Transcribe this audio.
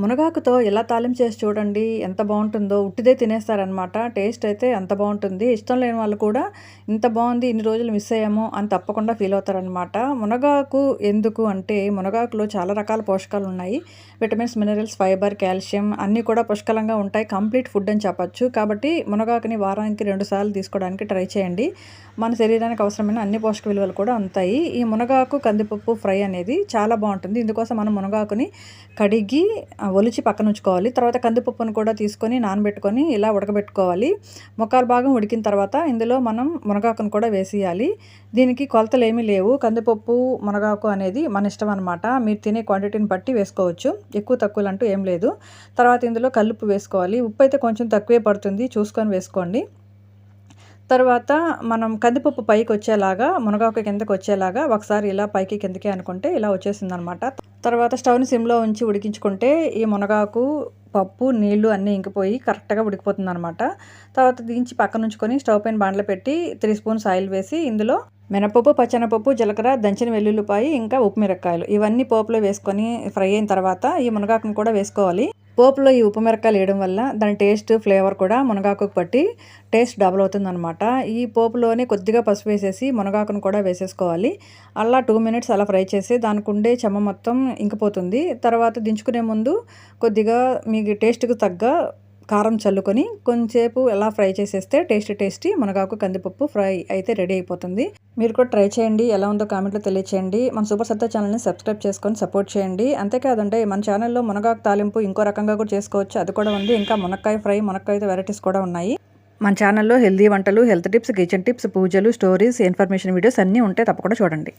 మునగాకుతో ఇలా తాలింపు చేసి చూడండి ఎంత బాగుంటుందో. ఉట్టిదే తినేస్తారనమాట టేస్ట్ అయితే ఎంత బాగుంటుంది. ఇష్టం లేని వాళ్ళు కూడా ఇంత బాగుంది ఇన్ని రోజులు మిస్ అయ్యాము అని తప్పకుండా ఫీల్ అవుతారనమాట మునగాకు ఎందుకు అంటే మునగాకులో చాలా రకాల పోషకాలు ఉన్నాయి. విటమిన్స్ మినరల్స్ ఫైబర్ కాల్షియం అన్నీ కూడా పుష్కలంగా ఉంటాయి. కంప్లీట్ ఫుడ్ అని చెప్పొచ్చు. కాబట్టి మునగాకుని వారానికి రెండు సార్లు తీసుకోవడానికి ట్రై చేయండి. మన శరీరానికి అవసరమైన అన్ని పోషక విలువలు కూడా ఉంటాయి. ఈ మునగాకు కందిపప్పు ఫ్రై అనేది చాలా బాగుంటుంది. ఇందుకోసం మనం మునగాకుని కడిగి ఒలిచి పక్కన ఉంచుకోవాలి. తర్వాత కందిపప్పును కూడా తీసుకొని నానబెట్టుకొని ఇలా ఉడకబెట్టుకోవాలి. ముక్కాలు భాగం ఉడికిన తర్వాత ఇందులో మనం మునగాకును కూడా వేసేయాలి. దీనికి కొలతలు ఏమీ లేవు. కందిపప్పు మునగాకు అనేది మన ఇష్టం అనమాట మీరు తినే క్వాంటిటీని బట్టి వేసుకోవచ్చు. ఎక్కువ తక్కువలు అంటూ ఏం లేదు. తర్వాత ఇందులో కల్లుప్పు వేసుకోవాలి. ఉప్పు అయితే కొంచెం తక్కువే పడుతుంది. చూసుకొని వేసుకోండి. తర్వాత మనం కందిపప్పు పైకి వచ్చేలాగా మునగాకు కిందకి వచ్చేలాగా ఒకసారి ఇలా పైకి కిందకి అనుకుంటే ఇలా వచ్చేసింది అనమాట తర్వాత స్టవ్ని సిమ్లో ఉంచి ఉడికించుకుంటే ఈ మునగాకు పప్పు నీళ్ళు అన్నీ ఇంకిపోయి కరెక్ట్గా ఉడికిపోతుంది అనమాట తర్వాత దించి పక్కన ఉంచుకొని స్టవ్ పైన బాండ్లు పెట్టి త్రీ స్పూన్స్ ఆయిల్ వేసి ఇందులో మినపప్పు పచ్చనపప్పు జీలకర్ర దంచిన వెల్లుల్లిపాయి ఇంకా ఉప్పు మిరక్కాయలు ఇవన్నీ పోపులో వేసుకొని ఫ్రై అయిన తర్వాత ఈ మునగాకును కూడా వేసుకోవాలి. పోపులో ఈ ఉప్పు మిరకాయలు వేయడం వల్ల దాని టేస్ట్ ఫ్లేవర్ కూడా మునగాకుకు పట్టి టేస్ట్ డబుల్ అవుతుందన్నమాట. ఈ పోపులోనే కొద్దిగా పసుపు వేసేసి మునగాకును కూడా వేసేసుకోవాలి. అలా టూ మినిట్స్ అలా ఫ్రై చేసి దానికి ఉండే చెమ్మ మొత్తం ఇంకిపోతుంది. తర్వాత దించుకునే ముందు కొద్దిగా మీకు టేస్ట్కి తగ్గ కారం చల్లుకొని కొంచెంసేపు ఎలా ఫ్రై చేసేస్తే టేస్టీ టేస్టీ మునగాకు కందిపప్పు ఫ్రై అయితే రెడీ అయిపోతుంది. మీరు కూడా ట్రై చేయండి ఎలా ఉందో కామెంట్లో తెలియచేయండి. మన సూపర్ సత్తా ఛానల్ని సబ్స్క్రైబ్ చేసుకొని సపోర్ట్ చేయండి. అంతేకాదంటే మన ఛానల్లో మునగాకు తాలింపు ఇంకో రకంగా కూడా చేసుకోవచ్చు. అది కూడా ఉంది. ఇంకా మునక్కాయ ఫ్రై మునక్కాయ వెరైటీస్ కూడా ఉన్నాయి. మన ఛానల్లో హెల్దీ వంటలు హెల్త్ టిప్స్ కిచెన్ టిప్స్ పూజలు స్టోరీస్ ఇన్ఫర్మేషన్ వీడియోస్ అన్నీ ఉంటాయి తప్పకుండా చూడండి.